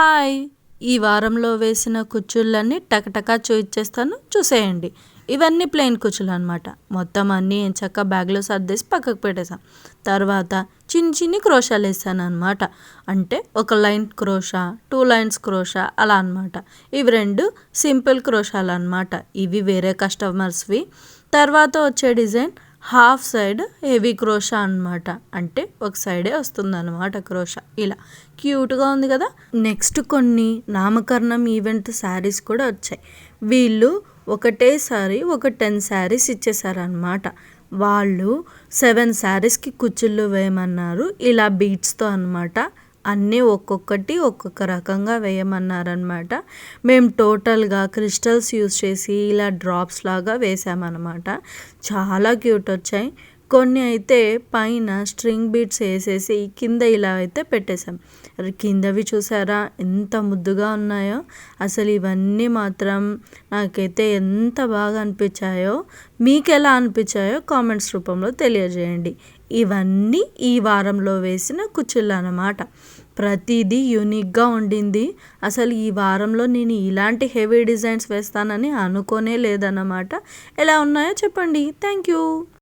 Hi. ఈ వారంలో వేసిన కుచ్చుళ్ళన్నీ టకటకా చూయించేస్తాను చూసేయండి. ఇవన్నీ ప్లెయిన్ కుచ్చులు అనమాట మొత్తం అన్నీ ఎంచక్క బ్యాగ్లో సర్దేసి పక్కకు పెట్టేసాం తర్వాత చిన్ని చిన్ని క్రోషాలు వేసాను అనమాట అంటే ఒక line crochet two lines crochet అలా అనమాట ఇవి రెండు సింపుల్ క్రోషాలు అనమాట ఇవి వేరే కస్టమర్స్వి. తర్వాత వచ్చే design half side heavy crochet అనమాట అంటే ఒక సైడే వస్తుంది అనమాట క్రోషా. ఇలా క్యూట్గా ఉంది కదా. నెక్స్ట్ కొన్ని నామకరణం ఈవెంట్ శారీస్ కూడా వచ్చాయి. వీళ్ళు ఒకటేసారి ఒక టెన్ శారీస్ ఇచ్చేసారనమాట వాళ్ళు సెవెన్ శారీస్కి కుచ్చుళ్ళు వేయమన్నారు. ఇలా బీట్స్తో అనమాట అన్నీ ఒక్కొక్కటి ఒక్కొక్క రకంగా వేయమన్నారనమాట మేము టోటల్గా క్రిస్టల్స్ యూస్ చేసి ఇలా డ్రాప్స్ లాగా వేసామన్నమాట. చాలా క్యూట్ వచ్చాయి. కొన్ని అయితే పైన స్ట్రింగ్ బీట్స్ వేసేసి కింద ఇలా అయితే పెట్టేశాం. కిందవి చూసారా? ఎంత ముద్దుగా ఉన్నాయో. అసలు ఇవన్నీ మాత్రం నాకైతే ఎంత బాగా అనిపించాయో మీకు ఎలా అనిపించాయో కామెంట్స్ రూపంలో తెలియజేయండి. ఇవన్నీ ఈ వారంలో వేసిన కుచ్చుళ్ళు అనమాట ప్రతిదీ యూనిక్గా ఉండింది. అసలు ఈ వారంలో నేను ఇలాంటి హెవీ డిజైన్స్ వేస్తానని అనుకోనే లేదన్నమాట. ఎలా ఉన్నాయో చెప్పండి. Thank you.